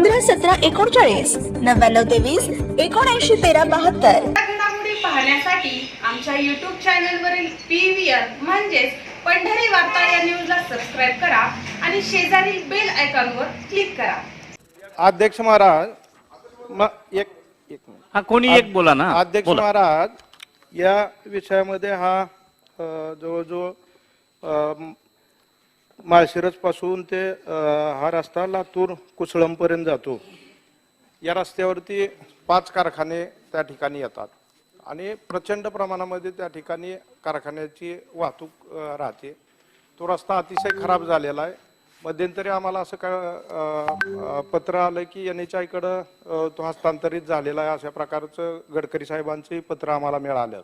पंधरा सतरा एकोणचाळीस नव्याण्णव तेवीस एकोणऐंशी तेरा बहात्तर घडामोडी पाहण्यासाठी आमच्या युट्यूब चॅनलवरील पी व्ही आर म्हणजेच पंढरी वार्ता या न्यूजला सबस्क्राईब करा आणि शेजारील बेल आयकॉनवर क्लिक करा अध्यक्ष महाराज म एक एक मिनिट. हा कोणी एक बोला ना अध्यक्ष बोला. महाराज या विषयामध्ये हा अ, जवळजवळ अ, पासून ते हा रस्ता लातूर कुसळमपर्यंत जातो. या रस्त्यावरती पाच कारखाने त्या ठिकाणी येतात आणि प्रचंड प्रमाणामध्ये त्या ठिकाणी कारखान्याची वाहतूक राहते. तो रस्ता अतिशय खराब झालेला आहे. मध्यंतरी आम्हाला असं का पत्र आलं की एन एच आयकडं तो हस्तांतरित झालेला आहे अशा प्रकारचं गडकरी साहेबांचंही पत्र आम्हाला मिळालं.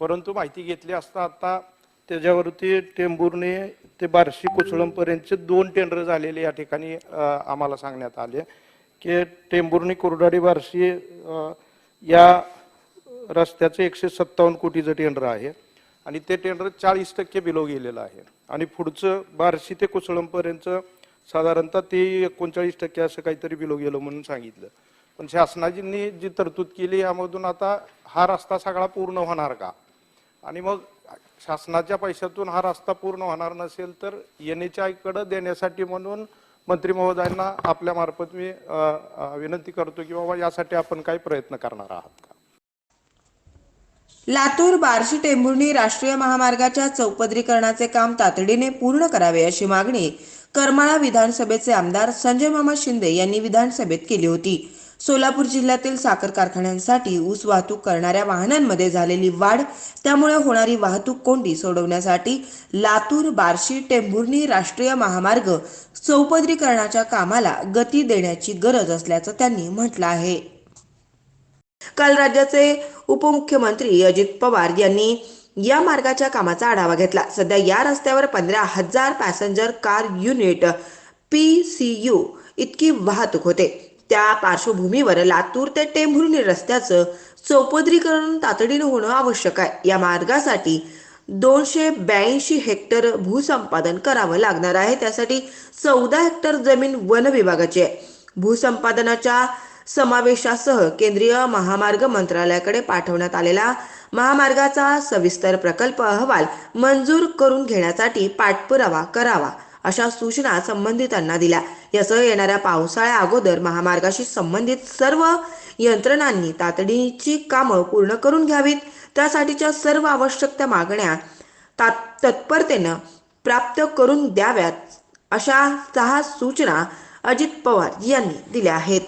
परंतु माहिती घेतली असता आता त्याच्यावरती टेंबूरने ते बार्शी कुचळमपर्यंतचे दोन टेंडर झालेले या ठिकाणी आम्हाला सांगण्यात आले. की टेंबूरनी कुरडाडी बार्शी या रस्त्याचं एकशे सत्तावन्न कोटीचं टेंडर आहे. आणि ते टेंडर चाळीस टक्के बिलो गेलेलं आहे. आणि पुढचं बार्शी ते कुसळमपर्यंत साधारणतः ते एकोणचाळीस टक्के असं काहीतरी बिलो गेलं म्हणून सांगितलं. पण शासनाजींनी जी तरतूद केली यामधून आता हा रस्ता सगळा पूर्ण होणार का? आणि मग शासनाच्या पैशातून हा रस्ता पूर्ण होणार नसेल तर एन एच आयकडं देण्यासाठी म्हणून मंत्री महोदयांना आपल्या मार्फत मी विनंती करतो की बाबा यासाठी आपण काही प्रयत्न करणार आहात का? लातूर बार्शी टेंभुर्णी राष्ट्रीय महामार्गाच्या चौपदरीकरणाचे काम तातडीने पूर्ण करावे अशी मागणी करमाळा विधानसभेचे आमदार संजय मामा शिंदे यांनी विधानसभेत केली होती. सोलापूर जिल्ह्यातील साखर कारखान्यांसाठी ऊस वाहतूक करणाऱ्या वाहनांमध्ये झालेली वाढ त्यामुळे होणारी वाहतूक कोंडी सोडवण्यासाठी लातूर बार्शी टेंभुर्णी राष्ट्रीय महामार्ग चौपदरीकरणाच्या कामाला गती देण्याची गरज असल्याचं त्यांनी म्हटलं आहे. काल राज्याचे उपमुख्यमंत्री अजित पवार यांनी या मार्गाच्या कामाचा आढावा घेतला. सध्या या रस्त्यावर पंधरा हजार passenger car unit P C U इतकी वाहतूक होते. त्या पार्श्वभूमीवर लातूर ते टेंभुर्णी रस्त्याचं चौपदरीकरण तातडीनं होणं आवश्यक आहे. या मार्गासाठी दोनशे ब्याऐंशी हेक्टर भूसंपादन करावं लागणार आहे. त्यासाठी चौदा हेक्टर जमीन वन विभागाची आहे. भूसंपादनाच्या समावेशासह केंद्रीय महामार्ग मंत्रालयाकडे पाठवण्यात आलेला महामार्गाचा सविस्तर प्रकल्प अहवाल मंजूर करून घेण्यासाठी पाठपुरावा करावा. अशा सूचना संबंधितांना दिल्या. यासह येणाऱ्या पावसाळ्या अगोदर महामार्गाशी संबंधित सर्व यंत्रणांनी तातडीची कामं पूर्ण करून घ्यावीत. त्यासाठीच्या सर्व आवश्यक त्या मागण्या तात तत्परतेनं प्राप्त करून द्याव्यात अशा सहा सूचना अजित पवार यांनी दिल्या आहेत.